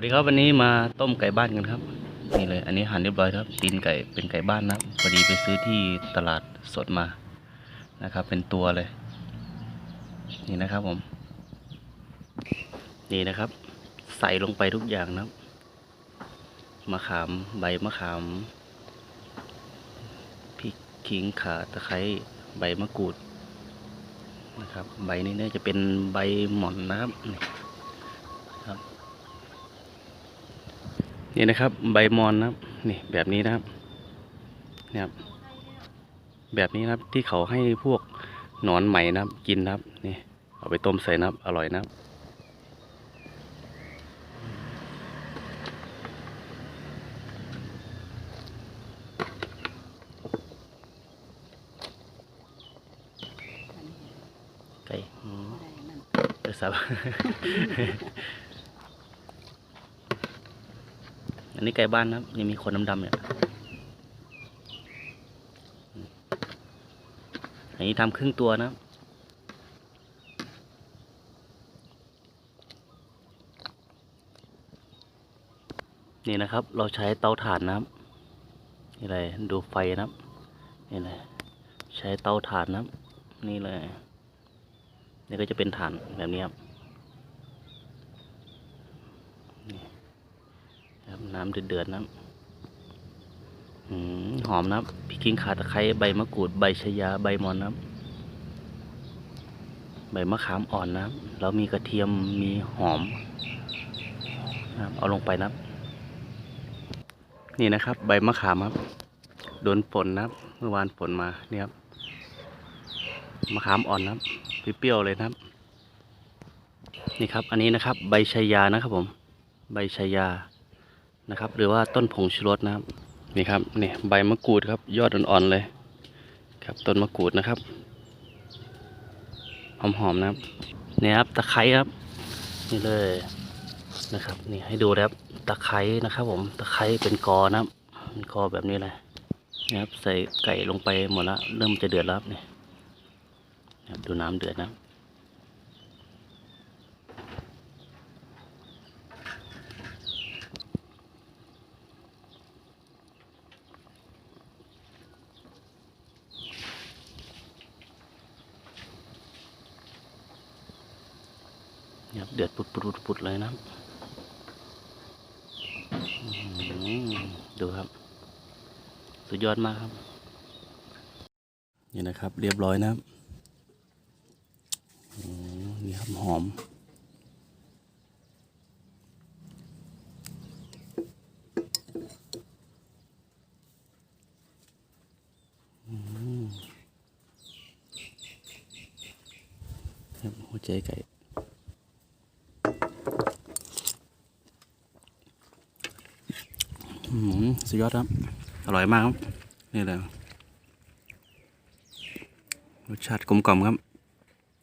วัสดีครับวันนี้มาต้มไก่บ้านกันครับ นี่เลย อันนี้หั่นเรียบร้อยครับตีนไก่เป็นไก่บ้านนะครับพอดีไปซื้อที่ตลาดสดมานะครับ เป็นตัวเลย นี่นะครับผม นี่นะครับ ใส่ลงไปทุกอย่างนะมะขามใบมะขามพริกขิงข่าตะไคร้ใบมะกรูดนะครับ ใบนี้เนี่ยจะเป็นใบหม่อนนะครับครับ นี่นะครับ ใบมอนนะครับ นี่แบบนี้นะครับนี่ครับ แบบนี้นะครับที่เขาให้พวกหนอนไหมนะครับ กินนะครับ นี่ เอาไปต้มใส่นะครับ อร่อยนะครับไก่อืมเดี๋ยวสับ อันนี้ไก่บ้านนะครับยังมีขนดำๆเนี่ยอันนี้ทำครึ่งตัวนะครับนี่นะครับ เราใช้เตาถ่านนะครับนี่เลยดูไฟนะครับนี่เลยใช้เตาถ่านนะครับ นี่เลยนี่ก็จะเป็นถ่านแบบนี้ครับ ครับน้ำเดือดๆนะครับอืมหอมนะครับพริกขิงข่าตะไคร้ใบมะกรูดใบชะยาใบมอนนะใบมะขามอ่อนนะครับแล้วมีกระเทียมมีหอมนะเอาลงไปนะนี่นะครับ ใบมะขามครับโดนฝนนะเมื่อวานฝนมาเนี่ยครับมะขามอ่อนนะเปรี้ยวเลยนะครับ นี่ครับ อันนี้นะครับ ใบชายานะครับผม ใบชายา นะครับ หรือว่าต้นผงชูรสนะครับนี่ครับนี่ใบมะกรูดครับยอดอ่อนๆเลยครับต้นมะกรูดนะครับหอมๆนะครับนี่ครับตะไคร้ครับ นี่เลยนะครับนี่ให้ดูนะครับตะไคร้นะครับ ผมตะไคร้เป็นกอนะครับเป็นกอแบบนี้เลยนะครับใส่ไก่ลงไปหมดล้วเริ่มจะเดือดแล้วครับนี่นะครับดูน้ำเดือดนะ ยับเดือดปุดปุดปุดปดเลยนะครับดูครับ สุดยอดมากครับ นี่นะครับ เรียบร้อยนะครับอืมนี่ครับหอมอืมครับหัวใจไก่ อืม สุดยอดครับ อร่อยมากครับ นี่เลยรสชาติกลมกล่อมครับ